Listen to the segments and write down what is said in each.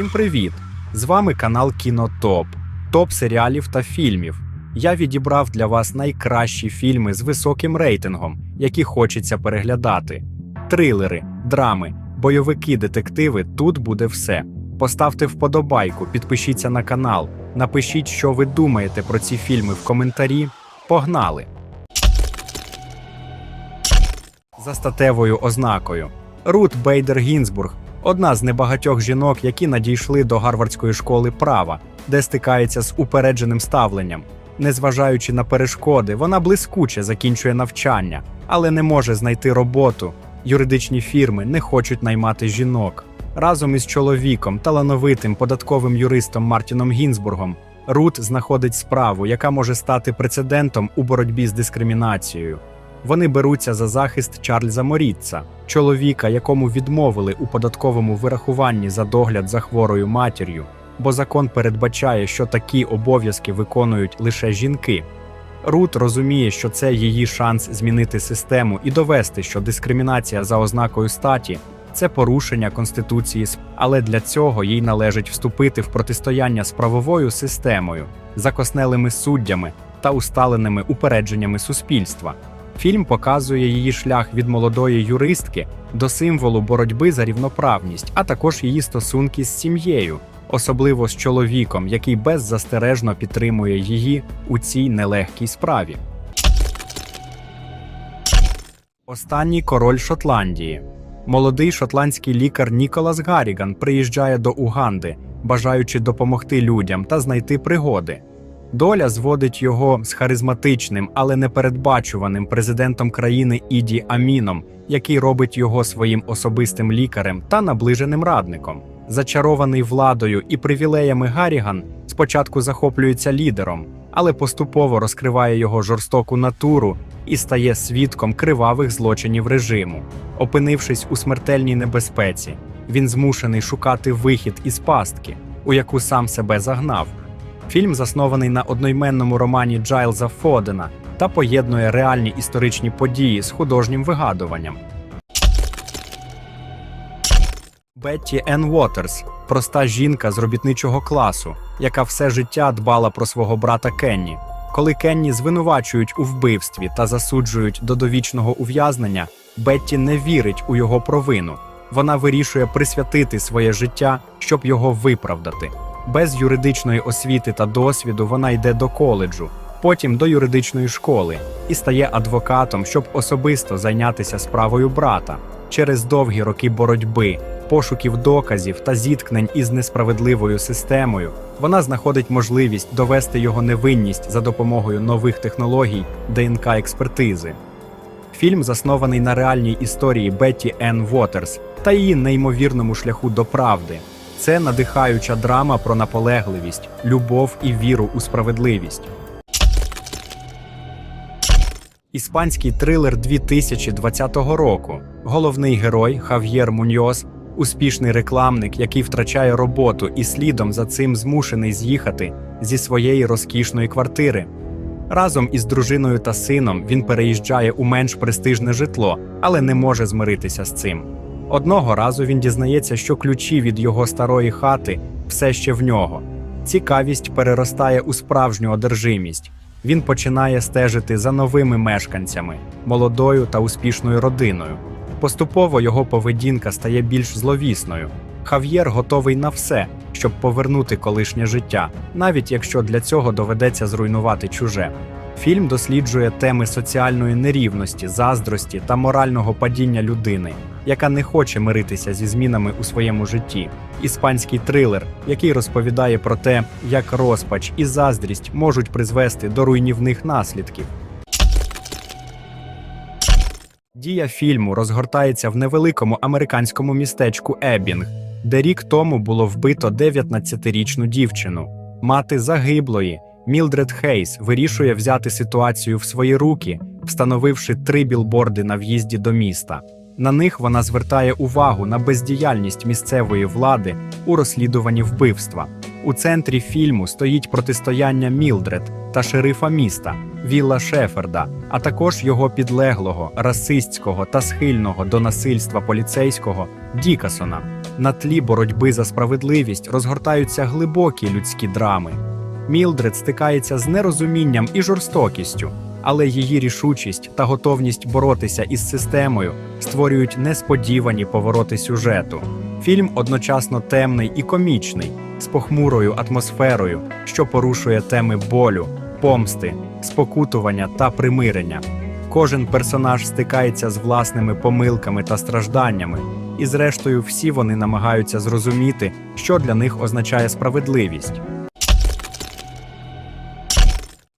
Всім привіт! З вами канал Кінотоп, топ серіалів та фільмів. Я відібрав для вас найкращі фільми з високим рейтингом, які хочеться переглядати. Трилери, драми, бойовики, детективи тут буде все. Поставте вподобайку, підпишіться на канал, напишіть, що ви думаєте про ці фільми в коментарі. Погнали! За статевою ознакою. Рут Бейдер Гінзбург одна з небагатьох жінок, які надійшли до Гарвардської школи права, де стикається з упередженим ставленням. Незважаючи на перешкоди, вона блискуче закінчує навчання, але не може знайти роботу. Юридичні фірми не хочуть наймати жінок. Разом із чоловіком, талановитим податковим юристом Мартіном Гінзбургом, Рут знаходить справу, яка може стати прецедентом у боротьбі з дискримінацією. Вони беруться за захист Чарльза Морітца, чоловіка, якому відмовили у податковому вирахуванні за догляд за хворою матір'ю, бо закон передбачає, що такі обов'язки виконують лише жінки. Рут розуміє, що це її шанс змінити систему і довести, що дискримінація за ознакою статі це порушення конституції, але для цього їй належить вступити в протистояння з правовою системою, закоснелими суддями та усталеними упередженнями суспільства. Фільм показує її шлях від молодої юристки до символу боротьби за рівноправність, а також її стосунки з сім'єю, особливо з чоловіком, який беззастережно підтримує її у цій нелегкій справі. Останній король Шотландії. Молодий шотландський лікар Ніколас Гарріган приїжджає до Уганди, бажаючи допомогти людям та знайти пригоди. Доля зводить його з харизматичним, але непередбачуваним президентом країни Іді Аміном, який робить його своїм особистим лікарем та наближеним радником. Зачарований владою і привілеями Гарріган спочатку захоплюється лідером, але поступово розкриває його жорстоку натуру і стає свідком кривавих злочинів режиму. Опинившись у смертельній небезпеці, він змушений шукати вихід із пастки, у яку сам себе загнав. Фільм заснований на одноіменному романі Джайлза Фодена та поєднує реальні історичні події з художнім вигадуванням. Бетті Енн Уотерс проста жінка з робітничого класу, яка все життя дбала про свого брата Кенні. Коли Кенні звинувачують у вбивстві та засуджують до довічного ув'язнення, Бетті не вірить у його провину. Вона вирішує присвятити своє життя, щоб його виправдати. Без юридичної освіти та досвіду вона йде до коледжу, потім до юридичної школи і стає адвокатом, щоб особисто зайнятися справою брата. Через довгі роки боротьби, пошуків доказів та зіткнень із несправедливою системою, вона знаходить можливість довести його невинність за допомогою нових технологій ДНК експертизи. Фільм заснований на реальній історії Бетті Енн Уотерс та її неймовірному шляху до правди. Це надихаюча драма про наполегливість, любов і віру у справедливість. Іспанський трилер 2020 року. Головний герой Хав'єр Муньос, успішний рекламник, який втрачає роботу і слідом за цим змушений з'їхати зі своєї розкішної квартири. Разом із дружиною та сином він переїжджає у менш престижне житло, але не може змиритися з цим. Одного разу він дізнається, що ключі від його старої хати все ще в нього. Цікавість переростає у справжню одержимість. Він починає стежити за новими мешканцями, молодою та успішною родиною. Поступово його поведінка стає більш зловісною. Хав'єр готовий на все, щоб повернути колишнє життя, навіть якщо для цього доведеться зруйнувати чуже. Фільм досліджує теми соціальної нерівності, заздрості та морального падіння людини, яка не хоче миритися зі змінами у своєму житті. Іспанський трилер, який розповідає про те, як розпач і заздрість можуть призвести до руйнівних наслідків. Дія фільму розгортається в невеликому американському містечку Ебінг, де рік тому було вбито 19-річну дівчину. Мати загиблої Мілдред Хейс вирішує взяти ситуацію в свої руки, встановивши три білборди на в'їзді до міста. На них вона звертає увагу на бездіяльність місцевої влади у розслідуванні вбивства. У центрі фільму стоїть протистояння Мілдред та шерифа міста, Вілла Шеферда, а також його підлеглого, расистського та схильного до насильства поліцейського Дікасона. На тлі боротьби за справедливість розгортаються глибокі людські драми. Мілдред стикається з нерозумінням і жорстокістю, але її рішучість та готовність боротися із системою створюють несподівані повороти сюжету. Фільм одночасно темний і комічний, з похмурою атмосферою, що порушує теми болю, помсти, спокутування та примирення. Кожен персонаж стикається з власними помилками та стражданнями, і зрештою всі вони намагаються зрозуміти, що для них означає справедливість.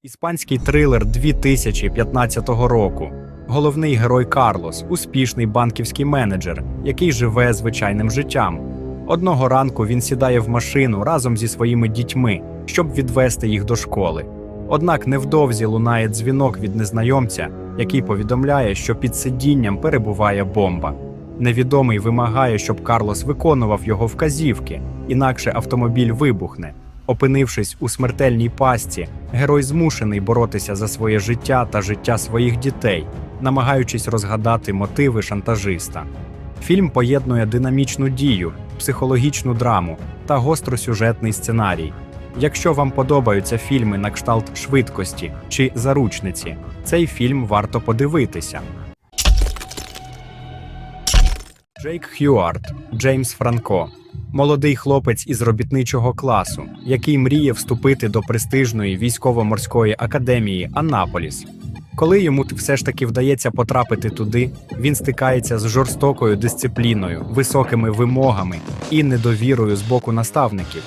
Іспанський трилер 2015 року. Головний герой Карлос успішний банківський менеджер, який живе звичайним життям. Одного ранку він сідає в машину разом зі своїми дітьми, щоб відвести їх до школи. Однак невдовзі лунає дзвінок від незнайомця, який повідомляє, що під сидінням перебуває бомба. Невідомий вимагає, щоб Карлос виконував його вказівки, інакше автомобіль вибухне. Опинившись у смертельній пастці, герой змушений боротися за своє життя та життя своїх дітей, намагаючись розгадати мотиви шантажиста. Фільм поєднує динамічну дію, психологічну драму та гостросюжетний сценарій. Якщо вам подобаються фільми на кшталт швидкості чи заручниці, цей фільм варто подивитися. Джейк Хьюарт, Джеймс Франко, молодий хлопець із робітничого класу, який мріє вступити до престижної військово-морської академії Аннаполіс. Коли йому все ж таки вдається потрапити туди, він стикається з жорстокою дисципліною, високими вимогами і недовірою з боку наставників.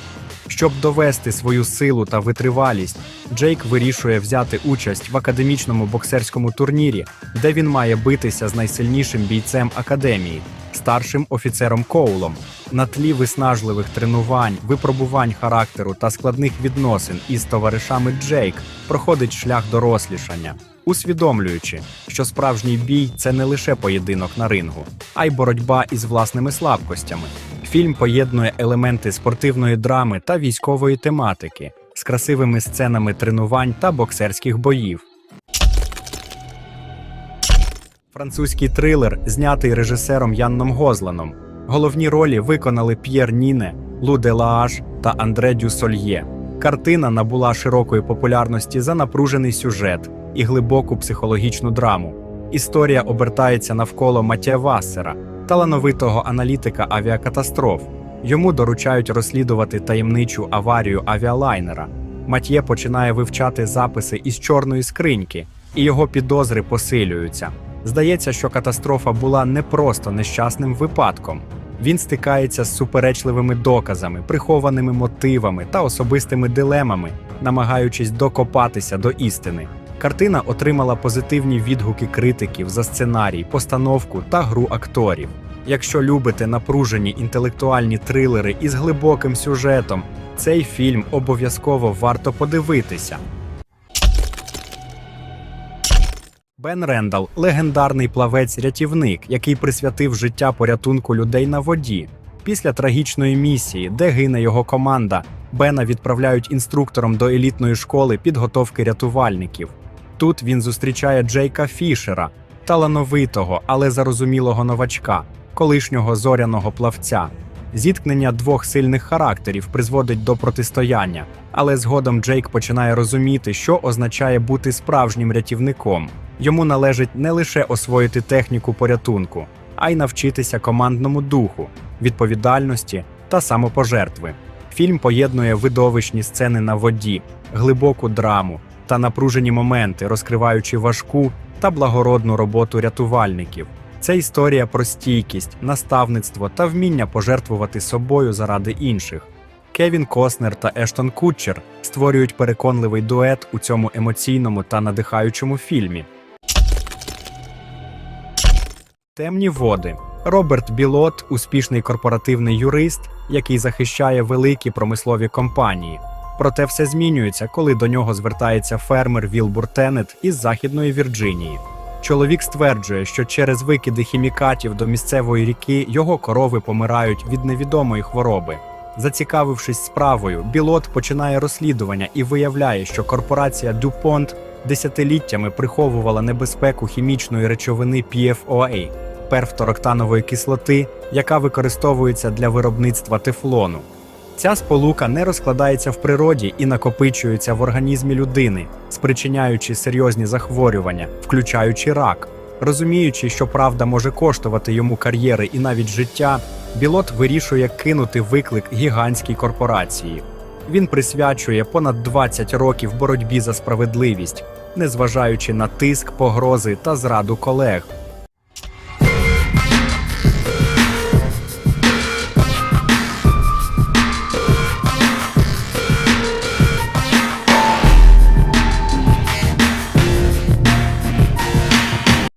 Щоб довести свою силу та витривалість, Джейк вирішує взяти участь в академічному боксерському турнірі, де він має битися з найсильнішим бійцем академії, старшим офіцером Коулом. На тлі виснажливих тренувань, випробувань характеру та складних відносин із товаришами Джейк проходить шлях дорослішання, усвідомлюючи, що справжній бій це не лише поєдинок на рингу, а й боротьба із власними слабкостями. Фільм поєднує елементи спортивної драми та військової тематики з красивими сценами тренувань та боксерських боїв. Французький трилер, знятий режисером Янном Гозланом. Головні ролі виконали П'єр Ніне, Лу Делааш та Андре Дюсольє. Картина набула широкої популярності за напружений сюжет і глибоку психологічну драму. Історія обертається навколо Матє Вассера, талановитого аналітика авіакатастроф. Йому доручають розслідувати таємничу аварію авіалайнера. Матє починає вивчати записи із чорної скриньки, і його підозри посилюються. Здається, що катастрофа була не просто нещасним випадком. Він стикається з суперечливими доказами, прихованими мотивами та особистими дилемами, намагаючись докопатися до істини. Картина отримала позитивні відгуки критиків за сценарій, постановку та гру акторів. Якщо любите напружені інтелектуальні трилери із глибоким сюжетом, цей фільм обов'язково варто подивитися. Бен Рендал легендарний плавець-рятівник, який присвятив життя порятунку людей на воді. Після трагічної місії, де гине його команда, Бена відправляють інструктором до елітної школи підготовки рятувальників. Тут він зустрічає Джейка Фішера, талановитого, але зарозумілого новачка, колишнього зоряного плавця. Зіткнення двох сильних характерів призводить до протистояння, але згодом Джейк починає розуміти, що означає бути справжнім рятівником. Йому належить не лише освоїти техніку порятунку, а й навчитися командному духу, відповідальності та самопожертви. Фільм поєднує видовищні сцени на воді, глибоку драму та напружені моменти, розкриваючи важку та благородну роботу рятувальників. Це історія про стійкість, наставництво та вміння пожертвувати собою заради інших. Кевін Костнер та Ештон Кутчер створюють переконливий дует у цьому емоційному та надихаючому фільмі. Темні води. Роберт Білот успішний корпоративний юрист, який захищає великі промислові компанії. Проте все змінюється, коли до нього звертається фермер Вілбур Теннет із Західної Вірджинії. Чоловік стверджує, що через викиди хімікатів до місцевої ріки його корови помирають від невідомої хвороби. Зацікавившись справою, Білот починає розслідування і виявляє, що корпорація DuPont десятиліттями приховувала небезпеку хімічної речовини PFOA – перфтороктанової кислоти, яка використовується для виробництва тефлону. Ця сполука не розкладається в природі і накопичується в організмі людини, спричиняючи серйозні захворювання, включаючи рак. Розуміючи, що правда може коштувати йому кар'єри і навіть життя, Білот вирішує кинути виклик гігантській корпорації. Він присвячує понад 20 років боротьбі за справедливість, незважаючи на тиск, погрози та зраду колег.